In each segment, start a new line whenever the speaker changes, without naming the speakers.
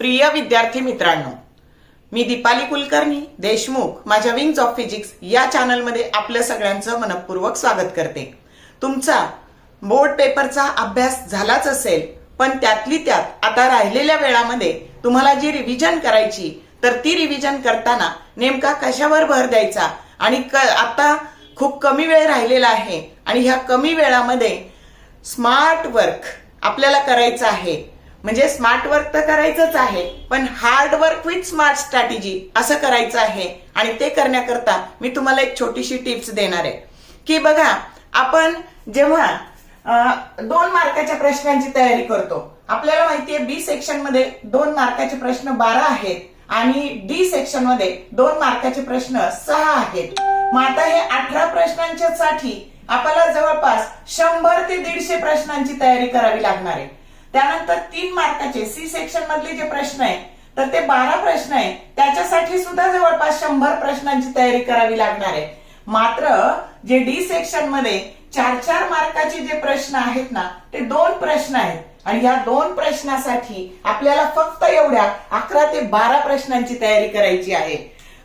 प्रिय विद्यार्थी मित्रांनो मी दीपाली कुलकर्णी देशमुख माझ्या विंग्स ऑफ फिजिक्स या चॅनलमध्ये आपलं सगळ्यांचं मनपूर्वक स्वागत करते. तुमचा बोर्ड पेपरचा अभ्यास झालाच असेल पण त्यातली त्यात आता राहिलेल्या वेळामध्ये तुम्हाला जी रिव्हिजन करायची तर ती रिव्हिजन करताना नेमका कशावर भर द्यायचा आणि क आता खूप कमी वेळ राहिलेला आहे आणि ह्या कमी वेळामध्ये स्मार्ट वर्क आपल्याला करायचं आहे. म्हणजे स्मार्ट वर्क तर करायचंच आहे पण hard work with smart strategy असं करायचं आहे. आणि ते करण्याकरता मी तुम्हाला एक छोटीशी टिप्स देणार आहे. की बघा आपण जेव्हा दोन मार्काच्या प्रश्नांची तयारी करतो आपल्याला माहितीये बी सेक्शनमध्ये दोन मार्काचे प्रश्न बारा आहेत आणि डी सेक्शनमध्ये दोन मार्काचे प्रश्न सहा आहेत. मग आता हे अठरा प्रश्नांच्या साठी आपल्याला जवळपास शंभर ते दीडशे प्रश्नांची तयारी करावी लागणार आहे. त्यानंतर तीन मार्काचे सी सेक्शन मधले जे प्रश्न आहेत तर ते बारा प्रश्न आहे त्याच्यासाठी सुद्धा जवळपास शंभर प्रश्नांची तयारी करावी लागणार आहे. मात्र जे डी सेक्शनमध्ये चार चार मार्काचे जे प्रश्न आहेत ना ते दोन प्रश्न आहेत. आणि या दोन प्रश्नासाठी आपल्याला फक्त एवढ्या अकरा ते बारा प्रश्नांची तयारी करायची आहे.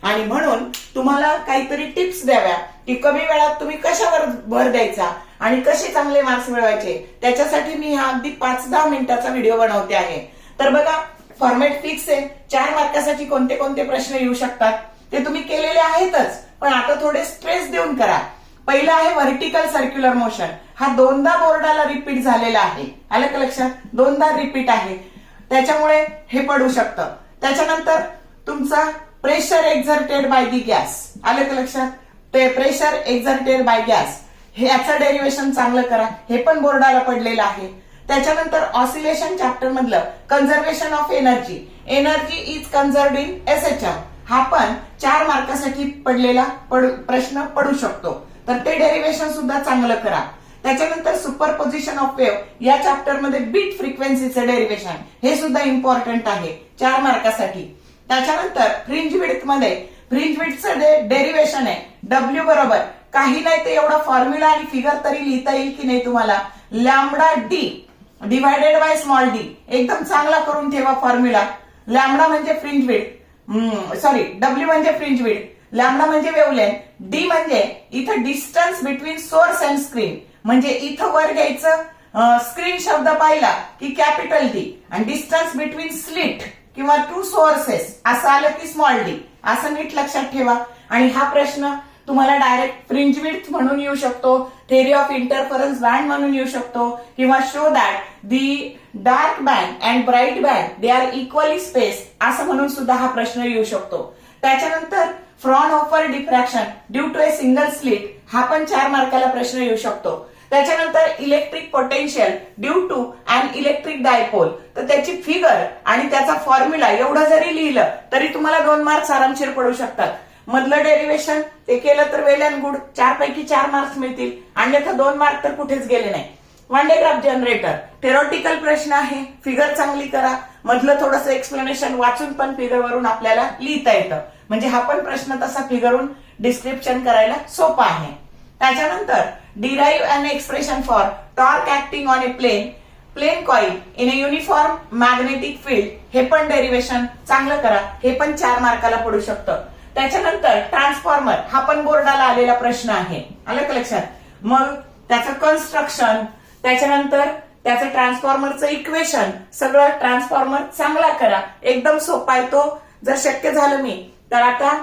आणि म्हणून तुम्हाला काहीतरी टिप्स द्याव्या. की कमी वेळात तुम्ही कशावर भर द्यायचा आणि कसे चांगले मार्क्स मिळवायचे? त्याच्यासाठी मी हा अगदी पाच दहा मिनिटाचा व्हिडिओ बनवते आहे. तर बघा फॉर्मॅट फिक्स आहे. चार मार्कासाठी कोणते कोणते प्रश्न येऊ शकतात? ते तुम्ही केलेले आहेतच पण आता थोडे स्ट्रेस देऊन करा. पहिलं आहे व्हर्टिकल सर्क्युलर मोशन हा दोनदा बोर्डाला रिपीट झालेला आहे. आलं का लक्षात? दोनदा रिपीट आहे. त्याच्यामुळे हे पडू शकतं. त्याच्यानंतर तुमचा pressure exerted by the gas आलं का लक्षात? ते प्रेशर एक्झर्टेड बाय गॅस हे याचं डेरिव्हेशन चांगलं करा. हे पण बोर्डाला पडलेलं आहे. त्याच्यानंतर ऑसिलेशन चॅप्टर मधलं conservation of energy energy is conserve in S H R हा पण चार मार्कासाठी पडलेला प्रश्न पडू शकतो. तर ते डेरिव्हेशन सुद्धा चांगलं करा. त्याच्यानंतर सुपर पोझिशन ऑफ वेव्ह या चॅप्टरमध्ये बीट फ्रिक्वेन्सीचं डेरिव्हेशन हे सुद्धा इम्पॉर्टंट आहे. चार मार्कासाठी. त्याच्यानंतर फ्रिंज विड्थमध्ये फ्रिंज विड्थचं डेरिवेशन आहे. डब्ल्यू बरोबर. काही नाही ते एवढा फॉर्म्युला आणि फिगर तरी लिहिता येईल की नाही तुम्हाला? Lambda D divided by small d एकदम चांगला करून ठेवा फॉर्म्युला लॅमडा म्हणजे फ्रिंज विड सॉरी डब्ल्यू म्हणजे फ्रिंज विड लॅमडा म्हणजे वेवलेन डी म्हणजे इथं distance between source and screen म्हणजे इथं वर घ्यायचं स्क्रीन शब्द पाहिला की कॅपिटल डी आणि डिस्टन्स बिटवीन स्लिट किंवा टू सोर्सेस असं आलं की स्मॉल डी असं नीट लक्षात ठेवा. आणि हा प्रश्न तुम्हाला डायरेक्ट फ्रिंज विथ म्हणून येऊ शकतो थेरी ऑफ इंटरफरन्स बँड म्हणून येऊ शकतो किंवा show that the dark band and bright band they are equally space असं म्हणून सुद्धा हा प्रश्न येऊ शकतो. त्याच्यानंतर Fraunhofer diffraction due to a single slit हा पण चार मार्काला प्रश्न येऊ शकतो. त्याच्यानंतर electric potential due to and electric dipole तर त्याची फिगर आणि त्याचा फॉर्म्युला एवढं जरी लिहिलं तरी तुम्हाला दोन मार्क्स आरामशीर पडू शकतात. मधलं डेरिवेशन ते केलं तर वेल अँड गुड चार पैकी चार मार्क्स मिळतील. अन्यथा दोन मार्क तर कुठेच गेले नाही. One day graph generator theoretical प्रश्न आहे फिगर चांगली करा. मधलं थोडंसं एक्सप्लेनेशन वाचून पण फिगर वरून आपल्याला लिहिता येतं. म्हणजे हा पण प्रश्न तसा फिगरून डिस्क्रिप्शन करायला सोपा आहे. त्याच्यानंतर derive an expression for torque acting on a plane plane coil in a uniform magnetic field हे पण डेरिवेशन चांगलं करा. हे पण चार मार्काला पडू शकतं. त्याच्यानंतर ट्रान्सफॉर्मर हा पण बोर्डाला आलेला प्रश्न आहे. आलं का लक्षात? मग त्याचं कन्स्ट्रक्शन त्याच्यानंतर त्याचं ट्रान्सफॉर्मरचं इक्वेशन सगळं ट्रान्सफॉर्मर चांगला करा. एकदम सोपा आहे तो. जर शक्य झालं मी तर आता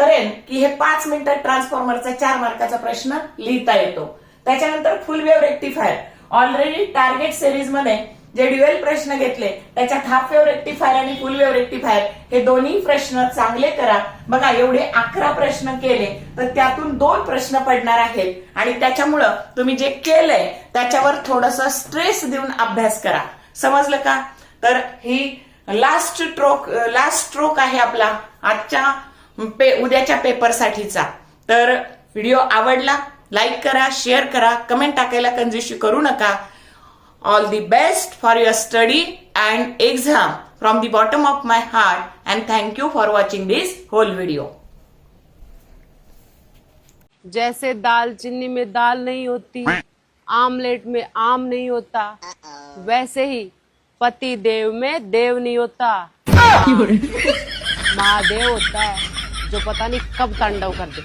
करेन की हे पाच मिनिटात ट्रान्सफॉर्मरचा चार मार्काचा प्रश्न लिहिता येतो. त्याच्यानंतर full wave rectifier. Already target सिरीजमध्ये जे ड्युएल प्रश्न घेतले त्याच्यात हाफ वेव्ह रेक्टिफायर आणि फुल वेव्ह रेक्टिफायर हे दोन्ही प्रश्न चांगले करा. बघा एवढे अकरा प्रश्न केले तर त्यातून दोन प्रश्न पडणार आहेत. आणि त्याच्यामुळं तुम्ही जे केलंय त्याच्यावर थोडस स्ट्रेस देऊन अभ्यास करा. समजलं का? तर ही लास्ट स्ट्रोक लास्ट स्ट्रोक आहे आपला. आजच्या पे उद्याच्या पेपरसाठीचा. तर व्हिडिओ आवडला लाईक करा शेअर करा कमेंट टाकायला कंजूशी करू नका. All the best for your study and exam from the bottom of my heart and thank you for watching this whole video
जैसे दाल चीनी में दाल नहीं होती आमलेट में आम नहीं होता वैसे ही पति देव में देव नहीं होता। महादेव होता है। जो पता नहीं कब तांडव कर दे।